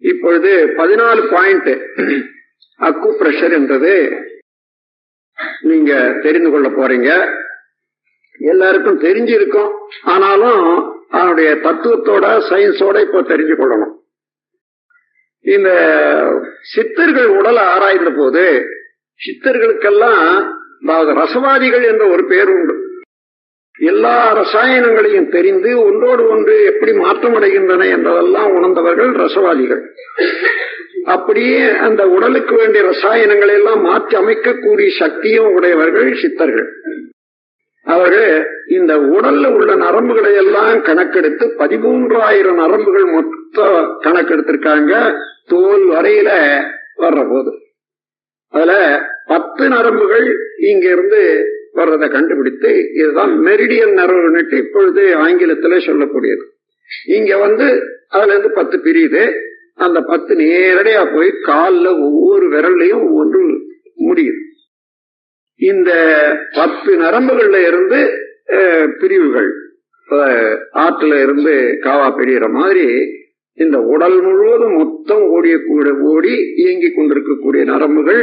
இப்பொழுது பதினாலு பாயிண்ட் அக்கு பிரஷர் என்றது நீங்க தெரிந்து கொள்ள போறீங்க. எல்லாருக்கும் தெரிஞ்சிருக்கும். ஆனாலும் அதனுடைய தத்துவத்தோட சயின்ஸோட இப்போ தெரிஞ்சு கொள்ளணும். இந்த சித்தர்கள் உடலை ஆராய்ந்த போது சித்தர்களுக்கெல்லாம் அதாவது ரசவாதிகள் என்ற ஒரு பேர் உண்டு. எல்லா ரசாயனங்களையும் தெரிந்து ஒன்றோடு ஒன்று எப்படி மாற்றமடைகின்றன என்றதெல்லாம் உணர்ந்தவர்கள் ரசவாதிகள். அப்படியே அந்த உடலுக்கு வேண்டிய ரசாயனங்களை எல்லாம் மாற்றி அமைக்கக்கூடிய சக்தியும் உடையவர்கள் சித்தர்கள். அவர்கள் இந்த உடல்ல உள்ள நரம்புகளை எல்லாம் கணக்கெடுத்து பதிமூன்றாயிரம் நரம்புகள் மொத்த கணக்கெடுத்திருக்காங்க தோல் வரையில வர்ற போது. அதுல பத்து நரம்புகள் இங்க இருந்து வர்றதை கண்டுபிடித்து இதுதான் மெரிடியன் நரம்புன்னுட்டு இப்பொழுது ஆங்கிலத்துல சொல்லக்கூடியது. இங்க வந்து அதுல இருந்து பத்து பிரியுது. அந்த பத்து நேரடியா போய் காலில் ஒவ்வொரு விரல்லையும் ஒவ்வொன்று முடியுது இந்த பத்து நரம்புகள்ல இருந்து பிரிவுகள் ஆற்றுல இருந்து காவா பிரிகிற மாதிரி இந்த உடல் முழுவதும் மொத்தம் ஓடிய கூட ஓடி இயங்கி கொண்டிருக்கக்கூடிய நரம்புகள்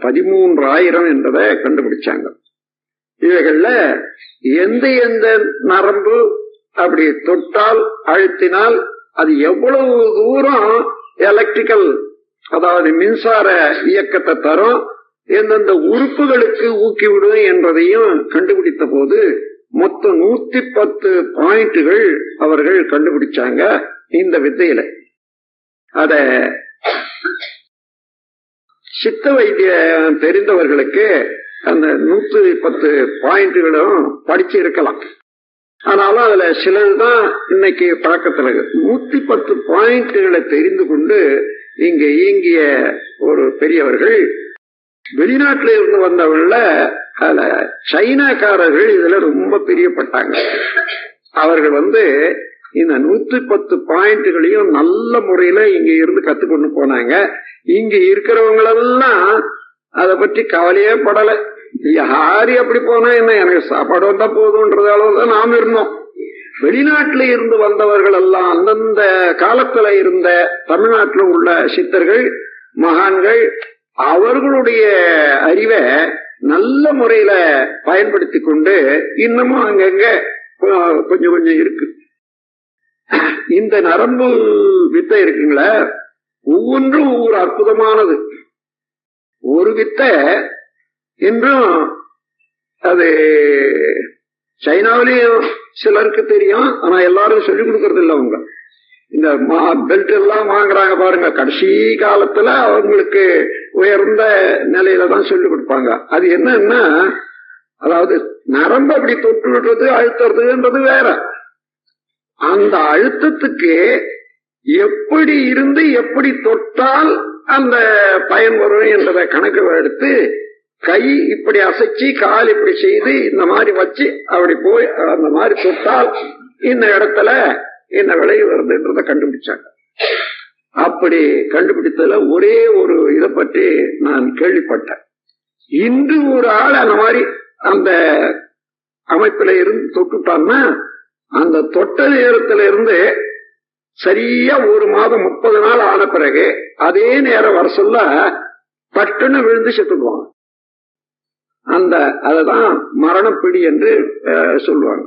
பதிமூன்றாயிரம் என்பதை கண்டுபிடிச்சாங்க. இவைகள்ல எந்த எந்த நரம்பு அப்படி தொட்டால் அழுத்தினால் அது எவ்வளவு தூரம் எலக்ட்ரிக்கல் அதாவது மின்சார இயக்கத்தை தரும் எந்தெந்த உறுப்புகளுக்கு ஊக்கிவிடும் என்பதையும் கண்டுபிடித்த போது மொத்தம் நூத்தி பத்து பாயிண்ட்கள் அவர்கள் கண்டுபிடிச்சாங்க இந்த வித்தையில. அத சித்த வைத்தியம் தெரிந்தவர்களுக்கு அந்த நூத்தி பத்து பாயிண்ட்களும் படிச்சு இருக்கலாம் ஆனாலும் அதுல சிலதுதான் இன்னைக்கு பழக்கத்தில் நூத்தி பத்து பாயிண்ட்களை தெரிந்து கொண்டு இங்க இயங்கிய ஒரு பெரியவர்கள் வெளிநாட்டுல இருந்து வந்தவங்கள அதுல சைனாக்காரர்கள் இதுல ரொம்ப பிரியப்பட்டாங்க. அவர்கள் வந்து இந்த நூத்தி பத்து பாயிண்ட்களையும் நல்ல முறையில இங்க இருந்து கத்துக்கொண்டு போனாங்க. இங்க இருக்கிறவங்களெல்லாம் அதை பற்றி கவலையே படல. யாரு அப்படி போனா என்ன? எனக்கு சாப்பாடு வந்தா போதும்ன்றது அளவுதான் நாம் இருந்தோம். வெளிநாட்டில இருந்து வந்தவர்கள் எல்லாம் அந்தந்த காலத்துல இருந்த தமிழ்நாட்டில் உள்ள சித்தர்கள் மகான்கள் அவர்களுடைய அறிவை நல்ல முறையில பயன்படுத்தி கொண்டு இன்னமும் அங்கங்க கொஞ்சம் கொஞ்சம் இருக்கு. இந்த நரம்பு வித்தை இருக்குங்களா ஒவ்வொன்றும் ஒவ்வொரு அற்புதமானது. ஒரு வித்தை இன்றும் அது சைனாவிலையும் சிலருக்கு தெரியும் ஆனா எல்லாரும் சொல்லிக் கொடுக்கறது இல்லை அவங்க. இந்த பெல்ட் எல்லாம் வாங்குறாங்க பாருங்க கடைசி காலத்துல அவங்களுக்கு உயர்ந்த நிலையில தான் சொல்லிக் கொடுப்பாங்க. அது என்னன்னா அதாவது நரம்பு அப்படி தொட்டு விடுறது அழுத்துறதுன்றது வேற. அந்த அழுத்தத்துக்கு எப்படி இருந்து எப்படி தொட்டால் அந்த பயன் வரும் என்றதை கணக்கு எடுத்து கை இப்படி அசைச்சு கால் இப்படி செய்து இந்த மாதிரி வச்சு அப்படி போய் அந்த மாதிரி தொட்டால் இந்த இடத்துல இந்த விளைவு வருதுன்றத கண்டுபிடிச்சாங்க. அப்படி கண்டுபிடித்ததுல ஒரே ஒரு இதை பற்றி நான் கேள்விப்பட்டேன். இன்று ஒரு ஆள் அந்த மாதிரி அந்த அமைப்புல இருந்து தொட்டுட்டான்னா அந்த தொட்ட நேரத்துல இருந்து சரியா ஒரு மாதம் முப்பது நாள் ஆன பிறகு அதே நேரம் வர சொல்ல பட்டுன்னு விழுந்து செத்துடுவாங்க. அந்த அததான் மரணப்பிடி என்று சொல்லுவாங்க.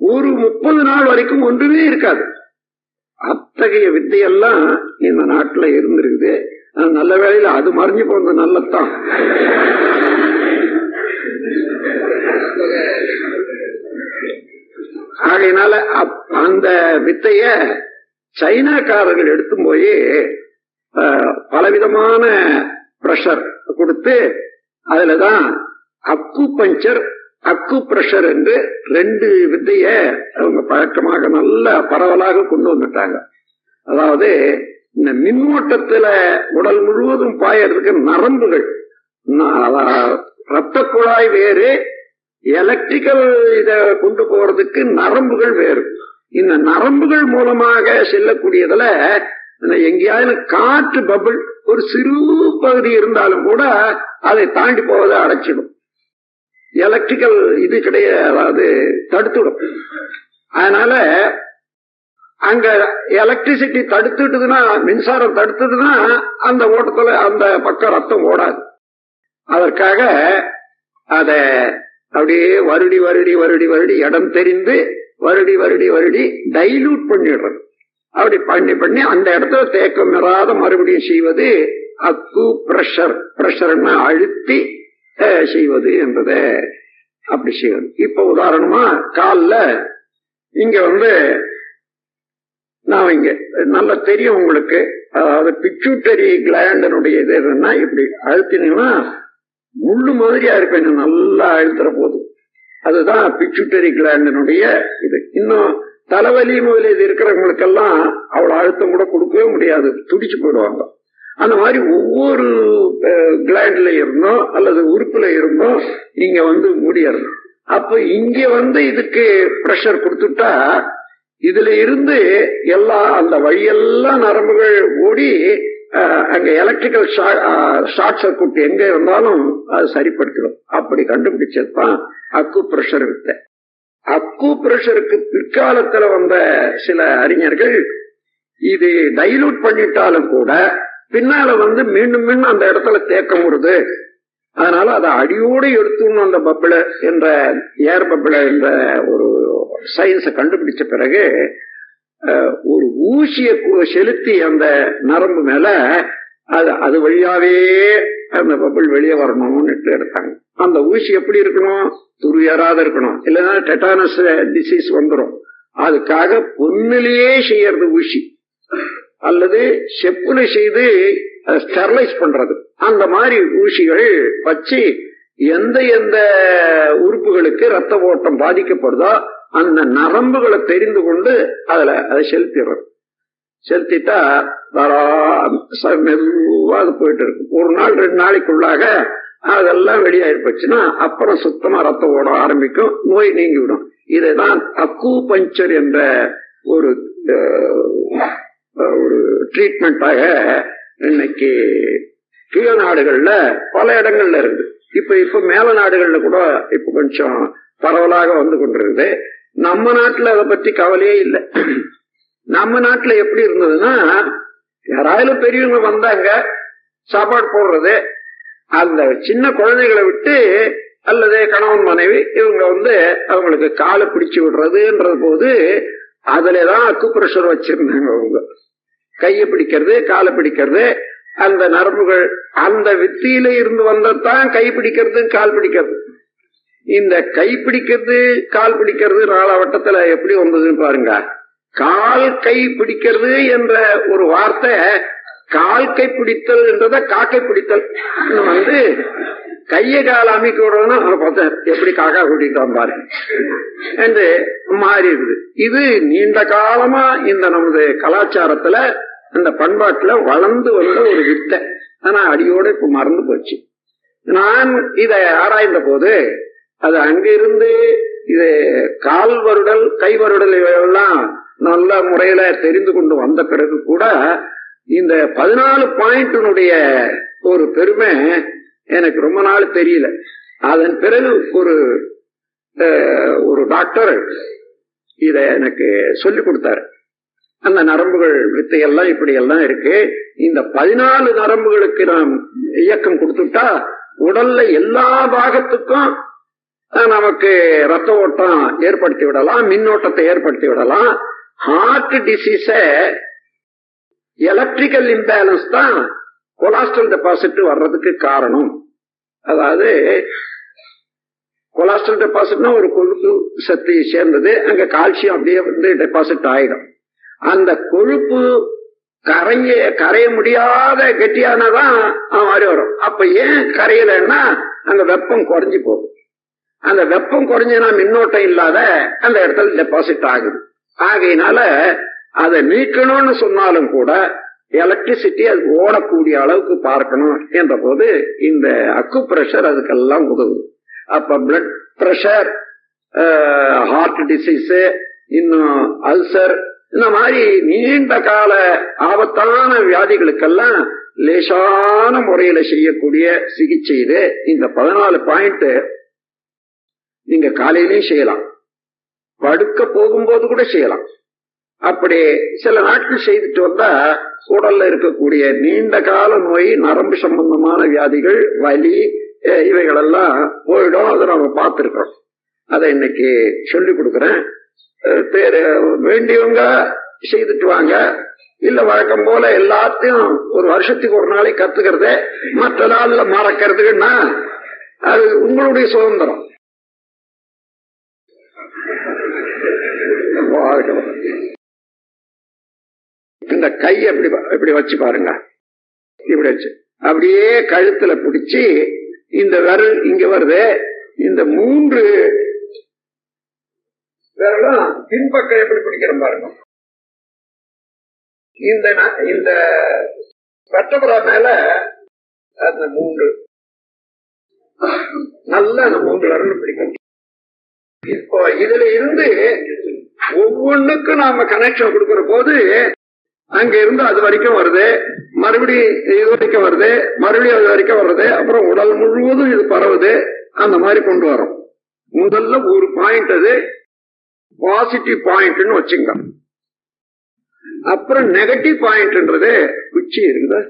ஒரு முப்பது நாள் வரைக்கும் ஒன்றுமே இருக்காது. அத்தகைய வித்தையெல்லாம் இந்த நாட்டுல இருந்திருக்குது. நல்ல வேலையில அது மறைஞ்சு போனது நல்லதான் ஆகையினால அந்த வித்தைய சைனாக்காரர்கள் எடுத்து போய் பலவிதமான பிரஷர் கொடுத்து அதுலதான் அக்கு பஞ்சர் அக்கு பிரஷர் என்று ரெண்டு வித்தைய அவங்க பழக்கமாக நல்ல பரவலாக கொண்டு வந்துட்டாங்க. அதாவது இந்த மின்னோட்டத்துல உடல் முழுவதும் பாயறதுக்கு நரம்புகள் ரத்த குழாய் வேறு எலக்ட்ரிக்கல் இத கொண்டு போறதுக்கு நரம்புகள் வேறு. இந்த நரம்புகள் மூலமாக செல்லக்கூடியதுல எங்கேயாவது காற்று பபுள் ஒரு சிறு பகுதி இருந்தாலும் கூட அதை தாண்டி போவதை அடைச்சிடும். எலக்ட்ரிக்கல் இது கிடையாது அது தடுத்துடும். அதனால அங்க எலக்ட்ரிசிட்டி தடுத்துட்டுதுன்னா மின்சாரம் தடுத்துதுன்னா அந்த ஓட்டத்துல அந்த பக்கம் ரத்தம் ஓடாது. அதற்காக அத அப்படியே வருடி வருடி வருடி வருடி இடம் தெரிந்து வருடி வருடி வருடி டைலூட் பண்ணிடுறது. அப்படி பண்ணி பண்ணி அந்த இடத்துல தேக்கம் இறாத மறுபடியும் செய்வது அக்கு பிரஷர் பிரஷர்னா அழுத்தி செய்வது என்பத அப்படி செய்வது. இப்ப உதாரணமா காலில் இங்க வந்து நான் இங்க நல்லா தெரியும் உங்களுக்கு. அதாவது பிச்சுட்டரி கிளாண்டனுடைய இது என்னன்னா இப்படி அழுத்தினீங்கன்னா முள்ளு மாதிரியா இருப்பேன் நல்லா அழுத்துற போது. அதுதான் பிச்சுட்டரி கிளாண்டனுடைய இது. இன்னும் தலைவலி முதலியது இது இருக்கிறவங்களுக்கெல்லாம் அவ்வளவு அழுத்தம் கூட கொடுக்கவே முடியாது. துடிச்சு போயிடுவாங்க. அந்த மாதிரி ஒவ்வொரு கிளாண்ட்ல இருந்தோம் அல்லது உறுப்புல இருந்தோம் இங்க வந்து முடியறது அப்ப இங்க வந்து இதுக்கு பிரஷர் கொடுத்துட்டா இதுல இருந்து எல்லா அந்த வழியெல்லாம் நரம்புகள் ஓடி அங்க எலக்ட்ரிக்கல் ஷார்ட் சர்க்யூட் எங்க இருந்தாலும் அது சரிப்படுத்திடும். அப்படி கண்டுபிடிச்சதுதான் அக்கு பிரஷர் வித்தை. அக்கு பிரஷருக்கு பிற்காலத்துல வந்த சில அறிஞர்கள் இது டைலூட் பண்ணிட்டாலும் கூட பின்னால வந்து மீண்டும் மீண்டும் அந்த இடத்துல தேக்கம் வருது. அதனால அதை அடியோடு எடுத்துடணும் அந்த பப்பிள என்ற ஏர் பப்பிள என்ற ஒரு சயின்ஸை கண்டுபிடிச்ச பிறகு ஒரு ஊசியை செலுத்தி அந்த நரம்பு மேல அது அது வழியாவே அந்த பப்பிள் வெளியே வரணும்னு எடுத்தாங்க. அந்த ஊசி எப்படி இருக்கணும்? துருயராத இருக்கணும். இல்லைன்னா டெட்டானஸ் டிசீஸ் வந்துடும் அதுக்காக பொண்ணுலயே செய்யறது ஊசி. அல்லது செப்புல செய்து ஸ்டெர்லைஸ் பண்றது. அந்த மாதிரி ஊசிகள் வச்சு எந்த எந்த உறுப்புகளுக்கு ரத்த ஓட்டம் பாதிக்கப்படுதோ அந்த நரம்புகளை தெரிந்து கொண்டு அதுல அதை செலுத்திடுறது. செலுத்திட்டா வரா ச- அது போயிட்டு இருக்கு. ஒரு நாள் ரெண்டு நாளைக்குள்ளாக அதெல்லாம் வெளியாயிருப்பச்சுன்னா அப்புறம் சுத்தமா ரத்தம் ஓட ஆரம்பிக்கும் நோய் நீங்கிவிடும். இதைதான் அக்கு பஞ்சர் என்ற ஒரு ஒரு ட்ரீட்மெண்டாக இன்னைக்கு கீழ நாடுகள்ல பல இடங்கள்ல இருக்குது இப்ப இப்ப மேல நாடுகள்ல கூட இப்ப கொஞ்சம் பரவலாக வந்து கொண்டிருக்குது. நம்ம நாட்டுல அதை பற்றி கவலையே இல்லை. நம்ம நாட்டுல எப்படி இருந்ததுன்னா யாராவது பெரியவங்க வந்தாங்க சாப்பாடு போடுறது அந்த சின்ன குழந்தைகளை விட்டு அல்லது கணவன் மனைவி இவங்க வந்து அவங்களுக்கு காலை பிடிச்சு விடுறதுன்ற போது அதுலதான் அக்கு பிரஷர் வச்சிருந்தாங்க அவங்க. கையை பிடிக்கிறது காலை பிடிக்கிறது அந்த நரம்புகள் அந்த வித்தியில இருந்து வந்ததான் கை பிடிக்கிறது கால் பிடிக்கிறது. இந்த கை பிடிக்கிறது கால் பிடிக்கிறது நாலாவட்டத்துல எப்படி வந்ததுன்னு பாருங்க. கால் கை பிடிக்கிறது என்ற ஒரு வார்த்தை கால் கை பிடித்தல் என்றத காக்கை பிடித்தல் வந்து கையை கால் அமைக்க விடணும்னா பார்த்தேன் எப்படி காக்கா கூட்டிட்டு பாரு என்று மாறி இருக்குது. இது நீண்ட காலமா இந்த நமது கலாச்சாரத்துல அந்த பண்பாட்டுல வளர்ந்து வந்த ஒரு வித்தை. ஆனா அடியோட இப்ப மறந்து போச்சு. நான் இதை ஆராய்ந்த போது அது அங்கிருந்து இது கால் வருடல் கை வருடல் இவையெல்லாம் நல்ல முறையில தெரிந்து கொண்டு வந்த பிறகு கூட இந்த பதினாலு பாயிண்டினுடைய ஒரு பெருமை எனக்கு ரொம்ப நாள் தெரியல. அதன் பிறகு ஒரு ஒரு டாக்டர் இத எனக்கு சொல்லி கொடுத்தாரு. அந்த நரம்புகள் வித்தையெல்லாம் இப்படி எல்லாம் இருக்கு. இந்த பதினாலு நரம்புகளுக்கு நாம் இயக்கம் கொடுத்துட்டா உடல்ல எல்லா பாகத்துக்கும் நமக்கு ரத்த ஓட்டம் ஏற்படுத்தி விடலாம் மின்னோட்டத்தை ஏற்படுத்தி விடலாம். ஹார்ட் டிசீஸ எலக்ட்ரிக்கல் இம்பேலன்ஸ் தான் கொலாஸ்ட்ரல் டெபாசிட் வர்றதுக்கு காரணம். அதாவது கொலாஸ்ட்ரல் டெபாசிட்னா ஒரு கொழுப்பு சத்து சேர்ந்தது அங்க கால்சியம் அப்படியே வந்து டெபாசிட் ஆயிடும். அந்த கொழுப்பு கரைய கரைய முடியாத கெட்டியானதான் மாதிரி வரும். அப்ப ஏன் கரையலைன்னா அங்க வெப்பம் குறைஞ்சி போகும். அந்த வெப்பம் குறைஞ்சினா மின்னோட்டம் இல்லாத அந்த இடத்துல டெபாசிட் ஆகுது. ஆகையினால அதை நீக்கணும்னு சொன்னாலும் கூட எலக்ட்ரிசிட்டி அது ஓடக்கூடிய அளவுக்கு பார்க்கணும் என்ற போது இந்த அக்கு பிரஷர் அதுக்கெல்லாம் உதவுது. அப்ப பிளட் பிரஷர் ஹார்ட் டிசீஸ் இன்னும் அல்சர் இந்த மாதிரி நீண்ட கால ஆபத்தான வியாதிகளுக்கெல்லாம் லேசான முறையில செய்யக்கூடிய சிகிச்சை இது. இந்த பதினாலு பாயிண்ட் நீங்க காலையிலையும் செய்யலாம். படுக்க போகும்போது கூட செய்யலாம். அப்படி சில நாட்கள் செய்துட்டு வந்தா உடல்ல இருக்கக்கூடிய நீண்ட கால நோய் நரம்பு சம்பந்தமான வியாதிகள் வலி இவைகள் இவைகளெல்லாம் போயிடும். அதை நம்ம பார்த்திருக்கிறோம். அதை இன்னைக்கு சொல்லி கொடுக்குறேன். அஹ், வேண்டியவங்க செய்துட்டு வாங்க. இல்ல வழக்கம் போல எல்லாத்தையும் ஒரு வருஷத்துக்கு ஒரு நாளைக்கு கத்துக்கிறத மற்ற நாள்ல மறக்கிறதுக்குன்னா அது உங்களுடைய சுதந்திரம். வாழ்க வளமுடன். இந்த கை இப்படி இப்படி வச்சு பாருங்க. இப்படி வச்சு. அப்படியே கழுத்துல பிடிச்சி இந்த விரல் இங்க வருது. இந்த மூன்று விரலும் பின்பக்கம் எப்படி பிடிக்கிற பாருங்க. இந்த இந்த வெட்டபுரா மேல அந்த மூன்று. நல்லா அந்த மூன்று விரலும் பிடிக்கும் இப்போ இதுல இருந்து ஒவ்வொன்றுக்கும் நாம கனெக்ஷன் கொடுக்கிற போது அங்க இருந்து அது வரைக்கும் வருது. மறுபடியும் இது வரைக்கும் வருது. மறுபடியும் அது வரைக்கும் வருது. அப்புறம் உடல் முழுவதும் இது பரவுது. அந்த மாதிரி கொண்டு வரும். முதல்ல ஒரு பாயிண்ட் அது பாசிட்டிவ் பாயிண்ட்னு வச்சுங்க அப்புறம் நெகட்டிவ் பாயிண்ட்ன்றது குச்சி இருக்குது?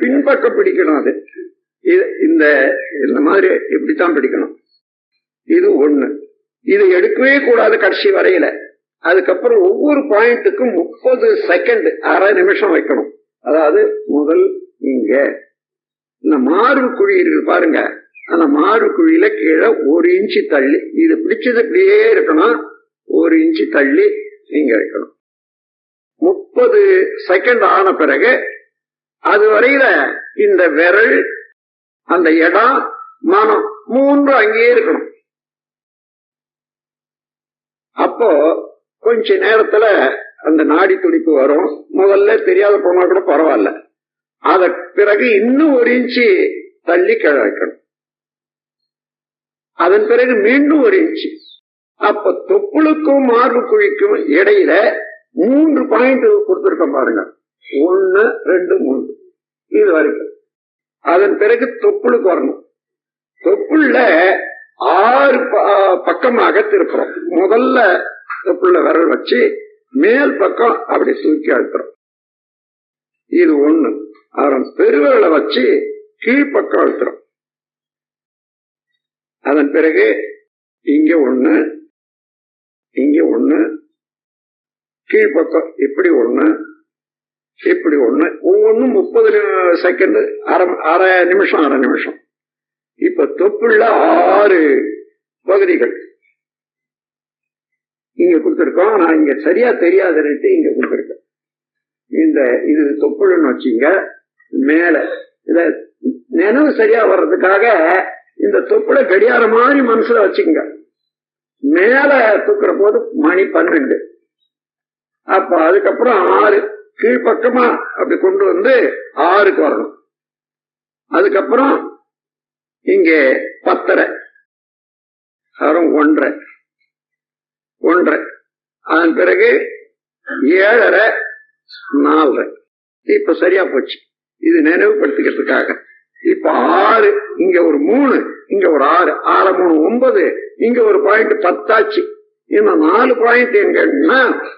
பின்பக்கம் பிடிக்கணும் அது. இந்த இந்த மாதிரி இப்படித்தான் பிடிக்கணும். இது ஒண்ணு. இது எடுக்கவே கூடாது கடைசி வரையில. அதுக்கப்புறம் ஒவ்வொரு பாயிண்ட்டுக்கும் முப்பது செகண்ட் அரை நிமிஷம் வைக்கணும். அதாவது முதல் இங்க. இந்த மாறு குழி இருக்கு பாருங்க. அந்த மாறு குழியில கீழே ஒரு இன்ச்சு தள்ளி இது பிடிச்சது இப்படியே இருக்கணும். ஒரு இன்ச்சு தள்ளி இங்க வைக்கணும். முப்பது செகண்ட் ஆன பிறகு அது வரையில இந்த விரல் அந்த இடம் மனம் மூன்று அங்கேயே இருக்கணும். அப்போ கொஞ்ச நேரத்துல அந்த நாடி துடிப்பு வரும். முதல்ல தெரியாத போனா கூட பரவாயில்ல. அத பிறகு இன்னும் ஒரு இன்ச்சு தள்ளி கிழக்கணும் அதன் பிறகு மீண்டும் ஒரு இன்ச்சு. அப்ப தொப்புளுக்கும் மார்பு குழிக்கும் இடையில மூன்று பாயிண்ட் கொடுத்திருக்கோம் பாருங்க. ஒன்னு ரெண்டு மூன்று. இது வரைக்கும். அதன் பிறகு தொப்புளுக்கு வரணும். தொப்புள்ள ஆறு ப- பக்கமாக திருப்புறோம். முதல்ல தொப்புள்ள விரல் வச்சு மேல் பக்கம் அப்படி தூக்கி அழுத்துறோம். இது ஒண்ணு. அப்புறம் பெருவிரலை வச்சு கீழ்ப்பக்கம் அழுத்துறோம். அதன் பிறகு இங்க ஒண்ணு இங்க ஒண்ணு கீழ்ப்பக்கம் இப்படி ஒண்ணு இப்படி ஒண்ணு ஒவ்வொன்றும் முப்பது செகண்ட் அரை அரை நிமிஷம் அரை நிமிஷம். இப்ப தொப்புள்ள ஆறு பகுதிகள். இங்க கொடுத்துருக்கோம் நான் இங்க சரியா தெரியாதுன்னுட்டு இங்க கொடுத்துருக்கேன் இந்த இது தொப்புள்னு வச்சுங்க மேல. இத நினைவு சரியா வர்றதுக்காக இந்த தொப்புளை கடியார மாதிரி மனசுல வச்சுக்கங்க. மேல தூக்குற போது மணி பன்னெண்டு. அப்ப அதுக்கப்புறம் ஆறு. கீழ்பக்கமா அப்படி கொண்டு வந்து ஆறுக்கு வரணும். அதுக்கப்புறம் இங்கே பத்தரை. அப்புறம் ஒன்றரை. ஒன்றரை. அதன் பிறகு ஏழரை நாலரை. இப்ப சரியா போச்சு. இது நினைவுபடுத்திக்கிறதுக்காக. இப்ப ஆறு இங்க ஒரு மூணு இங்க ஒரு ஆறு. ஆறு மூணு ஒன்பது இங்க ஒரு பாயிண்ட் பத்தாச்சு. இன்னும் நாலு பாயிண்ட் எங்கன்னா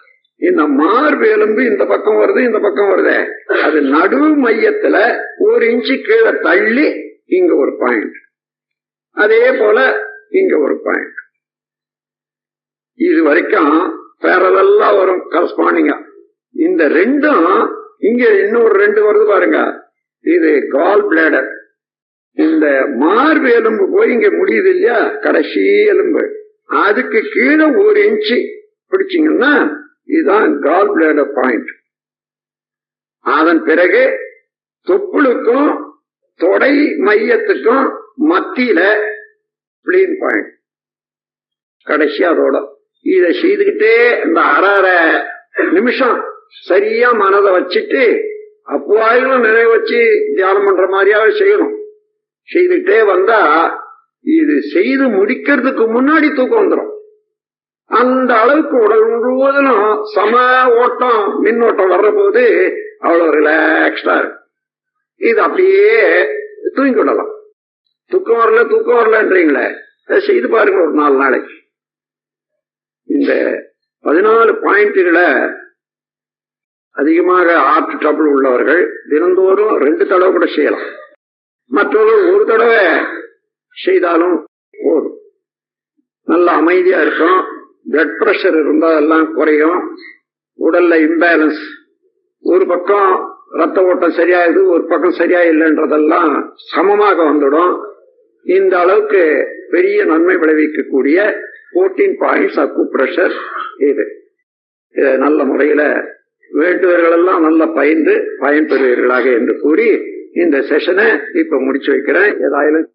இந்த மார்பெலும்பு இந்த பக்கம் வருது இந்த பக்கம் வருது. அது நடு மையத்துல ஒரு இன்ச்சு கீழே தள்ளி இங்க ஒரு பாயிண்ட் அதே போல இங்க ஒரு பாயிண்ட் இது வரைக்கும் பேரலெல்லாம் வரும் கரஸ்பாண்டிங்க இந்த ரெண்டும் இங்க இன்னொரு ரெண்டு வருது பாருங்க. இது கால் பிளேடர் இந்த மார்பு எலும்பு போய் இங்க முடியுது இல்லையா? கடைசி எலும்பு. அதுக்கு கீழே ஒரு இன்ச்சு பிடிச்சீங்கன்னா இதுதான் கால் பிளேடர் பாயிண்ட் அதன் பிறகு தொப்புளுக்கும் தொடை மையத்துக்கும் மத்தியில பிளீன் பாயிண்ட் கடைசி அதோட. இதை செய்துகிட்டே இந்த அரை அரை நிமிஷம் சரியா மனதை வச்சுட்டு அப்பவாயிலும் நினைவு வச்சு தியானம் பண்ற மாதிரியாவே செய்யணும். செய்துட்டே வந்தா இது செய்து முடிக்கிறதுக்கு முன்னாடி தூக்கம் வந்துடும் அந்த அளவுக்கு உடல் முழுவதும் சம ஓட்டம் மின்னோட்டம் வர்ற போது அவ்வளவு ரிலாக்ஸ்டா இருக்கும் இது அப்படியே தூங்கி விடலாம் தூக்கம் வரல தூக்கம் வரலன்றீங்களே அதை செய்து பாருங்க ஒரு நாலு நாளைக்கு. இந்த பதினாலு பாயிண்ட்களை அதிகமாக ஆர்ட் ட்ரபிள் உள்ளவர்கள் தினந்தோறும் ரெண்டு தடவை கூட செய்யலாம். மற்றவர்கள் ஒரு தடவை செய்தாலும் போதும். நல்ல அமைதியா இருக்கும் பிளட் பிரஷர் இருந்தா எல்லாம் குறையும். உடல்ல இம்பேலன்ஸ் ஒரு பக்கம் ரத்த ஓட்டம் சரியாயுது ஒரு பக்கம் சரியா இல்லைன்றதெல்லாம் சமமாக வந்துடும். இந்த அளவுக்கு பெரிய நன்மை விளைவிக்கக்கூடிய போர்டீன் பாயிண்ட்ஸ் அக்கு பிரஷர் இது. இதை நல்ல முறையில வேண்டுவர்கள் எல்லாம் நல்ல பயின்று பயன்பெறுவீர்களாக என்று கூறி இந்த செஷனை இப்ப முடிச்சு வைக்கிறேன். ஏதாயாலும்